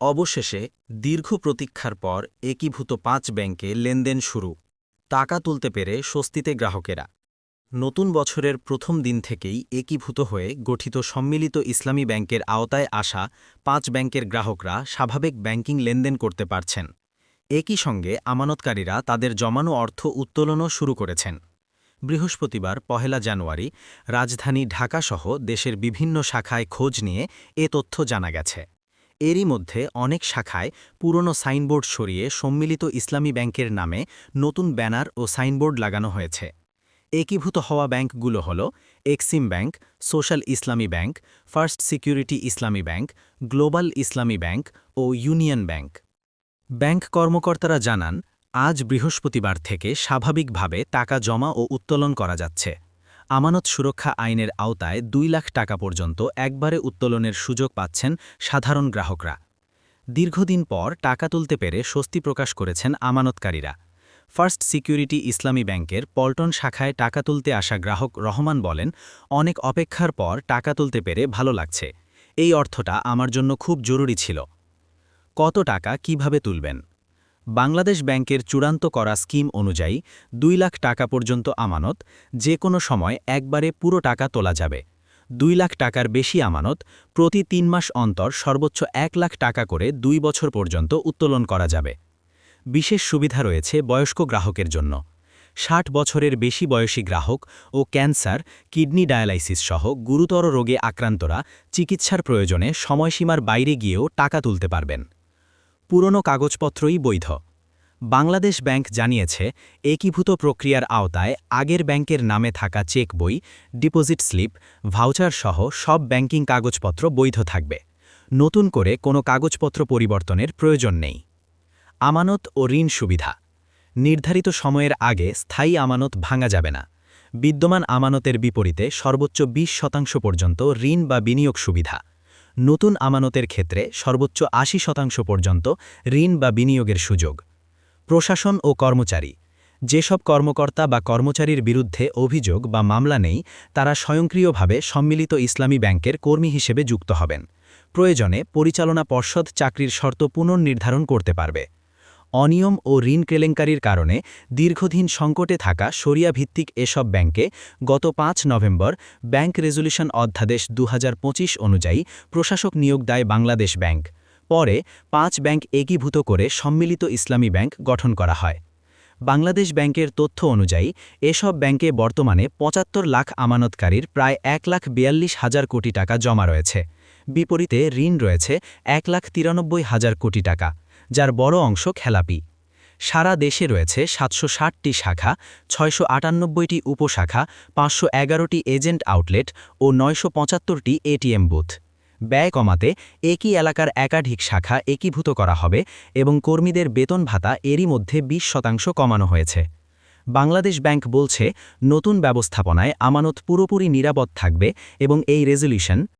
অবশেষে, দীর্ঘ প্রতীক্ষার পর একীভূত পাঁচ ব্যাংকে লেনদেন শুরু। টাকা তুলতে পেরে স্বস্তিতে গ্রাহকেরা। নতুন বছরের প্রথম দিন থেকেই একীভূত হয়ে গঠিত সম্মিলিত ইসলামী ব্যাংকের আওতায় আসা পাঁচ ব্যাংকের গ্রাহকরা স্বাভাবিক ব্যাংকিং লেনদেন করতে পারছেন। একই সঙ্গে আমানতকারীরা তাদের জমানো অর্থ উত্তোলনও শুরু করেছেন। বৃহস্পতিবার, পহেলা জানুয়ারি, রাজধানী ঢাকাসহ দেশের বিভিন্ন শাখায় খোঁজ নিয়ে এ তথ্য জানা গেছে। এরই মধ্যে অনেক শাখায় পুরনো সাইনবোর্ড সরিয়ে সম্মিলিত ইসলামী ব্যাংকের নামে নতুন ব্যানার ও সাইনবোর্ড লাগানো হয়েছে। একীভূত হওয়া ব্যাংকগুলো হল Exim bank, social Islami bank, first security Islami bank, global Islami bank ও ইউনিয়ন ব্যাংক। ব্যাংক কর্মকর্তারা জানান, আজ বৃহস্পতিবার থেকে স্বাভাবিকভাবে টাকা জমা ও উত্তোলন করা যাচ্ছে। আমানত সুরক্ষা আইনের আওতায় দুই লাখ টাকা পর্যন্ত একবারে উত্তোলনের সুযোগ পাচ্ছেন সাধারণ গ্রাহকরা। দীর্ঘদিন পর টাকা তুলতে পেরে স্বস্তি প্রকাশ করেছেন আমানতকারীরা। ফার্স্ট সিকিউরিটি ইসলামী ব্যাংকের পল্টন শাখায় টাকা তুলতে আসা গ্রাহক রহমান বলেন, অনেক অপেক্ষার পর টাকা তুলতে পেরে ভালো লাগছে। এই অর্থটা আমার জন্য খুব জরুরি ছিল। কত টাকা কীভাবে তুলবেন? বাংলাদেশ ব্যাংকের চূড়ান্ত করা স্কিম অনুযায়ী দুই লাখ টাকা পর্যন্ত আমানত, যে কোনো সময় একবারে পুরো টাকা তোলা যাবে। দুই লাখ টাকার বেশি আমানত প্রতি তিন মাস অন্তর সর্বোচ্চ এক লাখ টাকা করে দুই বছর পর্যন্ত উত্তোলন করা যাবে। বিশেষ সুবিধা রয়েছে বয়স্ক গ্রাহকের জন্য। ষাট বছরের বেশি বয়সী গ্রাহক ও ক্যান্সার, কিডনি ডায়ালাইসিস সহ গুরুতর রোগে আক্রান্তরা চিকিৎসার প্রয়োজনে সময়সীমার বাইরে গিয়েও টাকা তুলতে পারবেন। পুরনো কাগজপত্রই বৈধ। বাংলাদেশ ব্যাংক জানিয়েছে, একীভূত প্রক্রিয়ার আওতায় আগের ব্যাংকের নামে থাকা চেক বই, ডিপোজিট স্লিপ, ভাউচার সহ সব ব্যাংকিং কাগজপত্র বৈধ থাকবে। নতুন করে কোনো কাগজপত্র পরিবর্তনের প্রয়োজন নেই। আমানত ও ঋণ সুবিধা। নির্ধারিত সময়ের আগে স্থায়ী আমানত ভাঙা যাবে না। বিদ্যমান আমানতের বিপরীতে সর্বোচ্চ ২০ শতাংশ পর্যন্ত ঋণ বা বিনিয়োগ সুবিধা। নতুন আমানতের ক্ষেত্রে সর্বোচ্চ আশি শতাংশ পর্যন্ত ঋণ বা বিনিয়োগের সুযোগ। প্রশাসন ও কর্মচারী, যেসব কর্মকর্তা বা কর্মচারীর বিরুদ্ধে অভিযোগ বা মামলা নেই, তারা স্বয়ংক্রিয়ভাবে সম্মিলিত ইসলামী ব্যাংকের কর্মী হিসেবে যুক্ত হবেন। প্রয়োজনে পরিচালনা পর্ষদ চাকরির শর্ত পুনর্নির্ধারণ করতে পারবে। অনিয়ম ও ঋণ কেলেঙ্কারির কারণে দীর্ঘদিন সংকটে থাকা সরিয়া ভিত্তিক এসব ব্যাংকে গত পাঁচ নভেম্বর ব্যাংক রেজলিউশন অধ্যাদেশ দু হাজার পঁচিশ অনুযায়ী প্রশাসক নিয়োগ দেয় বাংলাদেশ ব্যাংক। পরে পাঁচ ব্যাংক একীভূত করে সম্মিলিত ইসলামী ব্যাংক গঠন করা হয়। বাংলাদেশ ব্যাংকের তথ্য অনুযায়ী এসব ব্যাংকে বর্তমানে পঁচাত্তর লাখ আমানতকারীর প্রায় এক লাখ বিয়াল্লিশ হাজার কোটি টাকা জমা রয়েছে। বিপরীতে ঋণ রয়েছে এক লাখ তিরানব্বই হাজার কোটি টাকা। যার বড় অংশ খেলাপি। সারা দেশে রয়েছে সাতশো ষাটটি শাখা, ছয়শো আটান্নব্বইটি উপশাখা, পাঁচশো এগারোটি এজেন্ট আউটলেট ও নয়শো পঁচাত্তরটি এটিএম বুথ। ব্যয় কমাতে একই এলাকার একাধিক শাখা একীভূত করা হবে এবং কর্মীদের বেতন ভাতা এরই মধ্যে ২০ শতাংশ কমানো হয়েছে। বাংলাদেশ ব্যাংক বলছে, নতুন ব্যবস্থাপনায় আমানত পুরোপুরি নিরাপদ থাকবে এবং এই রেজলিউশন